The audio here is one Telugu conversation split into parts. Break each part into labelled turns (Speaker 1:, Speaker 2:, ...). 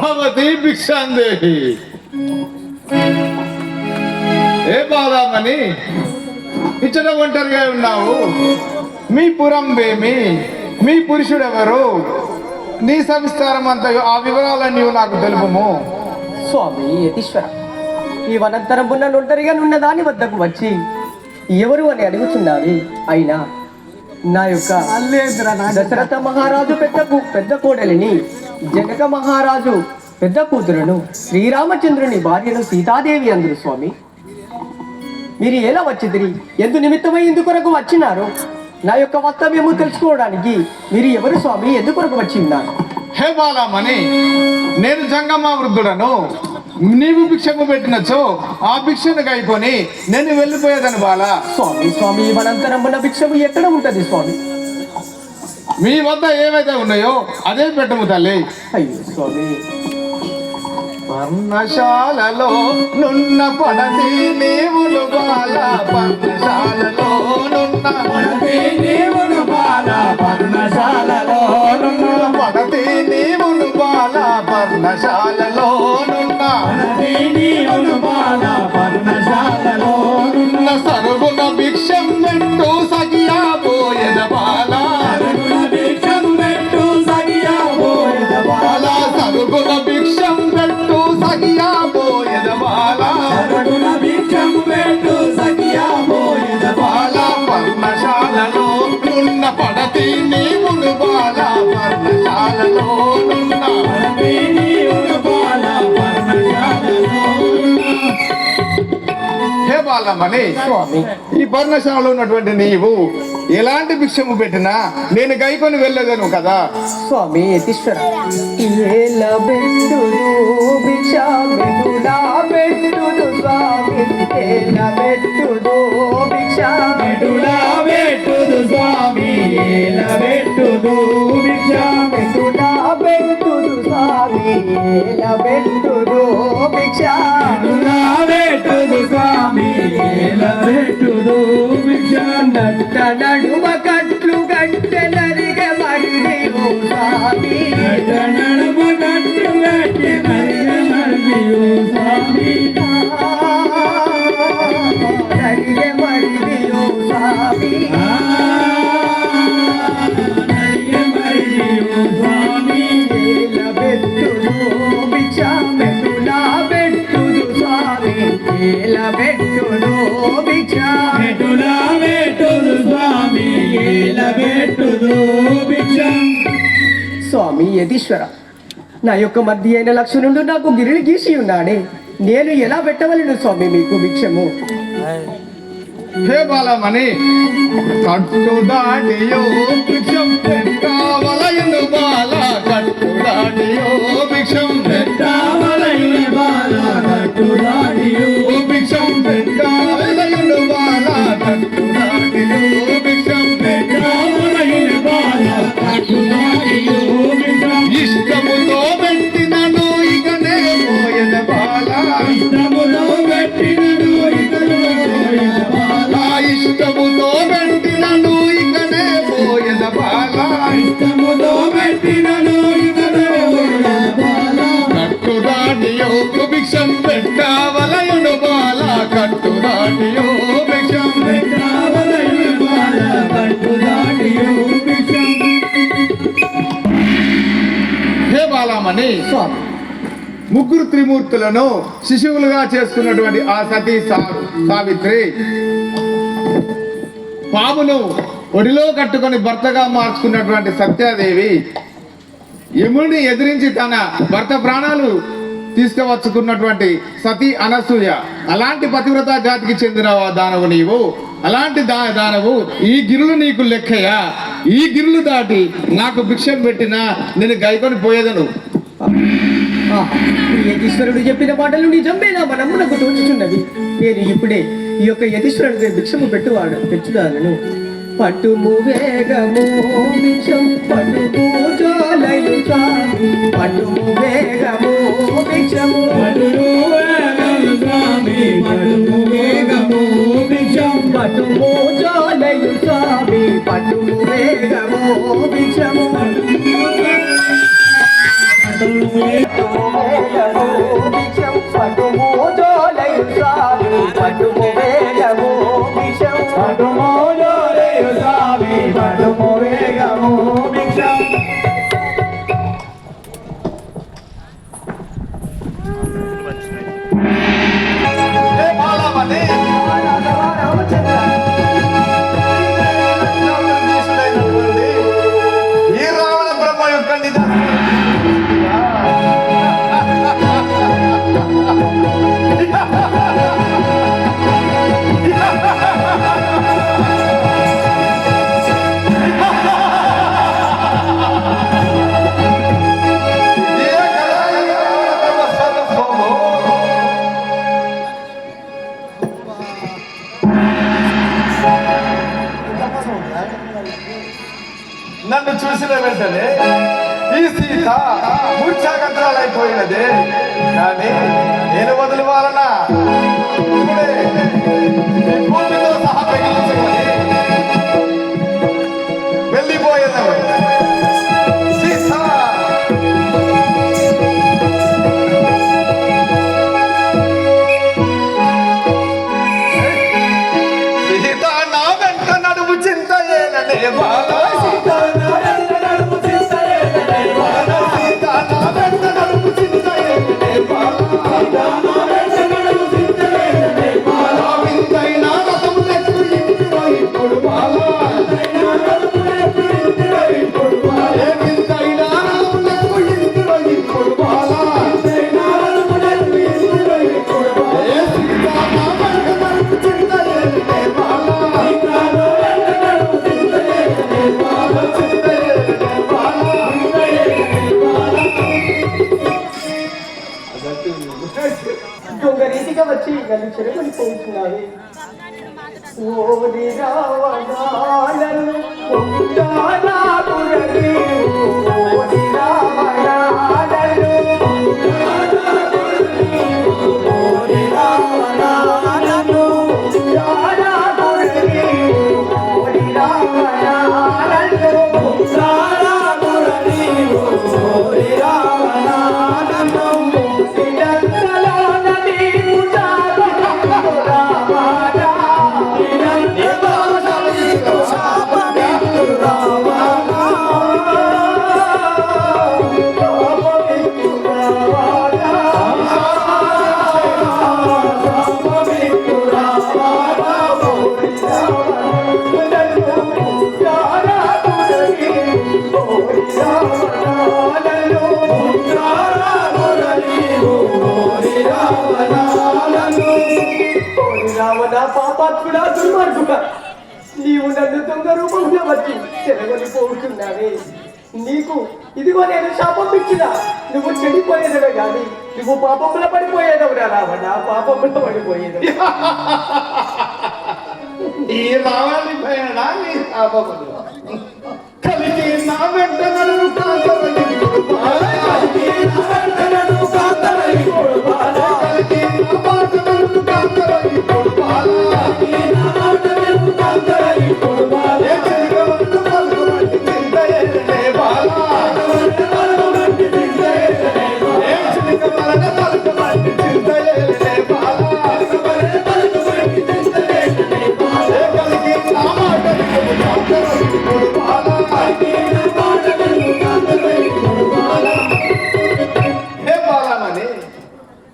Speaker 1: భవతి భిక్షాందేహి ఏ బాధామని ఇచ్చట ఒంటరిగా ఉన్నావు. మీ పురం వేమి మీ పురుషుడెవరు? నీ సంస్కారం అంత ఆ వివరాలన్నీ నీవు నాకు తెలుపము.
Speaker 2: స్వామి యతీశ్వర ఈ వనంతరమున్న ఒంటరిగా నున్న దాని వద్దకు వచ్చి ఎవరు అని అడుగుతున్నావి అయినా నా యొక్క దశరథ మహారాజు పెద్ద పెద్ద కోడలిని జనక మహారాజు పెద్ద కూతురును శ్రీరామచంద్రుని భార్యను సీతాదేవి అందరు స్వామి. మీరు ఎలా వచ్చిదిరి? ఎందు నిమిత్తమై ఇందుకొరకు వచ్చినారు? నా యొక్క వక్తవ్యము తెలుసుకోవడానికి మీరు ఎవరు స్వామి? ఎందుకొరకు వచ్చి ఉన్నారు
Speaker 1: హే బాలామణి నేను జంగమ్మ వృద్ధుడను నీవు భిక్షము పెట్టినచో ఆ భిక్షను గైకొని నేను వెళ్ళిపోయేదని బాలా.
Speaker 2: స్వామి స్వామి వనంతరమున భిక్షము ఎక్కడ ఉంటది స్వామి?
Speaker 1: మీ వద్ద ఏవైతే ఉన్నాయో అదే పెట్టము తల్లి.
Speaker 2: అయ్యో స్వామి.
Speaker 1: పర్ణశాలలో నున్న పడతి నీవులు బాల పర్ణశాలలో నున్న పడతి నీవులు బాల పర్ణశాలలో నున్న పడతి నీవులు బాల పర్ణశాలలో నీవులు బాల పర్ణశాలలో నున్న సరుగున భిక్షం పెట్టు సగియా పోయద బాల. భిక్షం పెట్టు సగియా పోయద బాల. సరుగున భిక్షం పెట్టు సగియా పోయద బాల. సరుగున భిక్షం పెట్టు సగియా పోయద బాల. పర్ణశాలలో పడతి నీవును హే
Speaker 2: స్వామి
Speaker 1: ఈ పర్ణశాలలో ఉన్నటువంటి నీవు ఎలాంటి భిక్షము పెట్టినా నేను గైకొని వెళ్ళదను కదా.
Speaker 2: స్వామి యతీశ్వర ఏల స్వామి
Speaker 1: పెట్టుదు స్వామి పెట్టుదు
Speaker 2: నట్ట నడుమ కట్లు గంటె నరిగ మరిది ఓ స్వామి.
Speaker 1: నడుము కట్టు కట్టి మరియు స్వామి.
Speaker 2: స్వామి యతీశ్వర నా యొక్క మధ్య అయిన లక్ష్మణుడు నాకు గిరిని గీసి ఉన్నాడే. నేను ఎలా పెట్టవలను స్వామి మీకు భిక్షము?
Speaker 1: హే బాలమణి కట్టు దాటియో భిక్షం పెట్టావలయను బాల కట్టు దాటియో భిక్షం. దాటియో భిక్షం పెట్టావలయుడు బాల కట్టు దాటియో భిక్షం హే బాలామణి.
Speaker 2: స్వామి.
Speaker 1: ముగ్గురు త్రిమూర్తులను శిశువులుగా చేసుకున్నటువంటి ఆ సతీ సావిత్రి. పామును ఒడిలో కట్టుకొని భర్తగా మార్చుకున్నటువంటి సత్యాదేవి యముడిని ఎదిరించి తన భర్త ప్రాణాలు తీసుకువచ్చుకున్నటువంటి సతీ అనసూయ. అలాంటి పతివ్రత జాతికి చెందిన దానవు నీవు. అలాంటి దా దానవు ఈ గిరులు నీకు లెక్కయా ఈ గిరులు దాటి నాకు భిక్షం పెట్టినా నేను గైకొని పోయేదను.
Speaker 2: ఈ యతీశ్వరుడు చెప్పిన మాటలు నిజమేనా మనమునకు తోచుచున్నది నేను ఇప్పుడే ఈ యొక్క యతీశ్వరుడికి భిక్షము పెట్టువాడు తెచ్చుదాలను పట్టుము వేగము భిక్షం భిక్షము పటులు వేగము స్వామి పటుము వేగము భిక్షం పటుము జోలయు స్వామి పటుము వేగము భిక్షము
Speaker 3: పటుము వేగము మూర్ఛాగంతరాలైపోయినది కానీ నేను వదిలి వాళ్ళనా? వెళ్ళిపోయేదా సీత నా వెంట నడువు చింత ఏలనే బాగా సీత
Speaker 2: పాపుడా దుర్మార్గుడా నీవు నన్ను దొంగ రూపంలో వచ్చి చెరగొని నీకు ఇదిగో నేను శాపం ఇచ్చినా నువ్వు చెడిపోయేదవే కానీ నువ్వు పాపంలో పడిపోయేదవురా రావణ పాపంలో పడిపోయేదవు.
Speaker 3: ఈ రావాలి పోయాడా నీ శాపములు కలిగి నా వెంట నన్ను కాంతమని కలిగి నా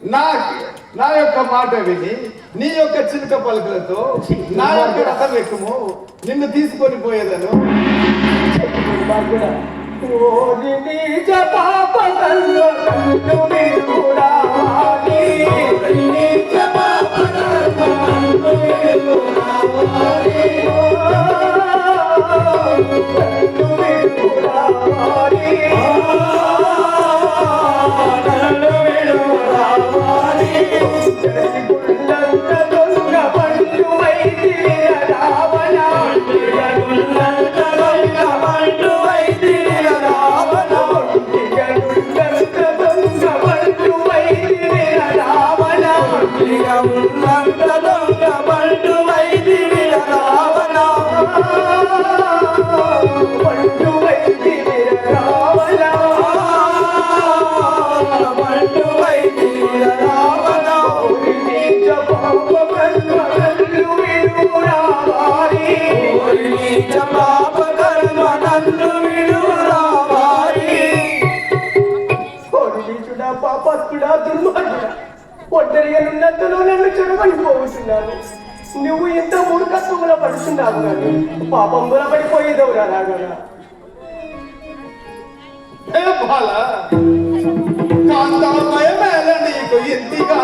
Speaker 3: నా నా యొక్క మాట విని నీ యొక్క చిలుక పలుకులతో నా యొక్క రథం ఎక్కుము నిన్ను తీసుకొని పోయేదను.
Speaker 2: కూడా ఒంటరిగా నున్నంతలో నన్ను చెడబడి పోగుతున్నాను. నువ్వు ఇంత మూర్ఖత్వముల పడుతున్నావు కానీ పాపం గుల
Speaker 3: పడిపోయేదవు రాగల కాంతా భయమేల నీకు
Speaker 2: ఇంటిగా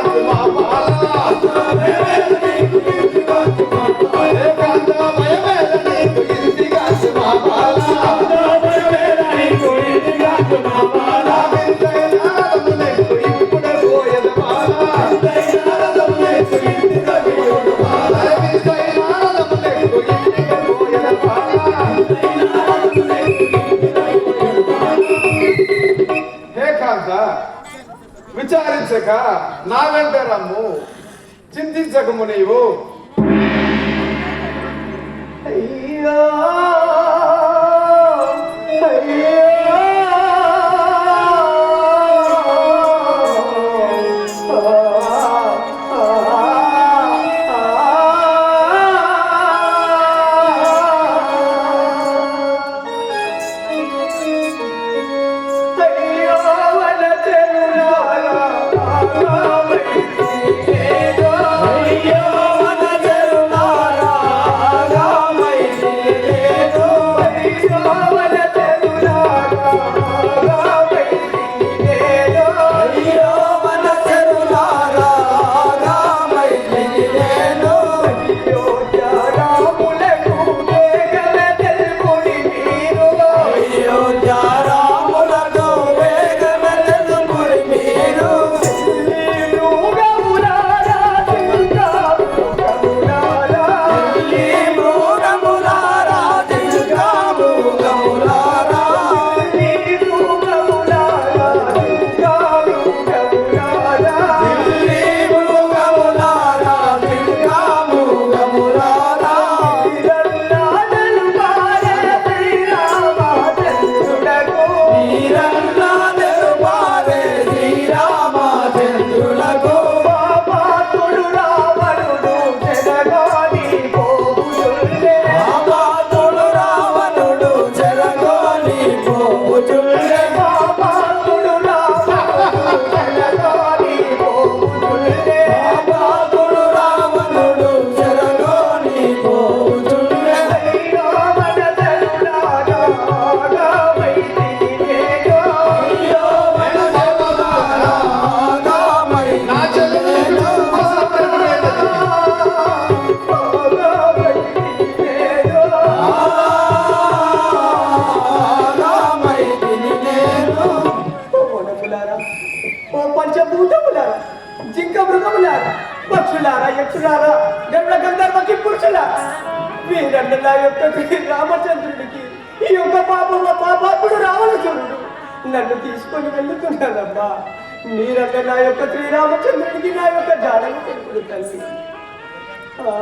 Speaker 2: జింక పక్షులారా యక్షులారా గండ్ల గంధర్వకి పురుషులారా వీరన్న నా యొక్క శ్రీ రామచంద్రుడికి ఈ యొక్క పాపమ్మ పాపాపుడు రావణచంద్రుడు నన్ను తీసుకొని వెళ్తున్నానమ్మా మీరన్న నా యొక్క శ్రీరామచంద్రుడికి నా యొక్క జాడను తెలుపుడు తల్లి. ఆ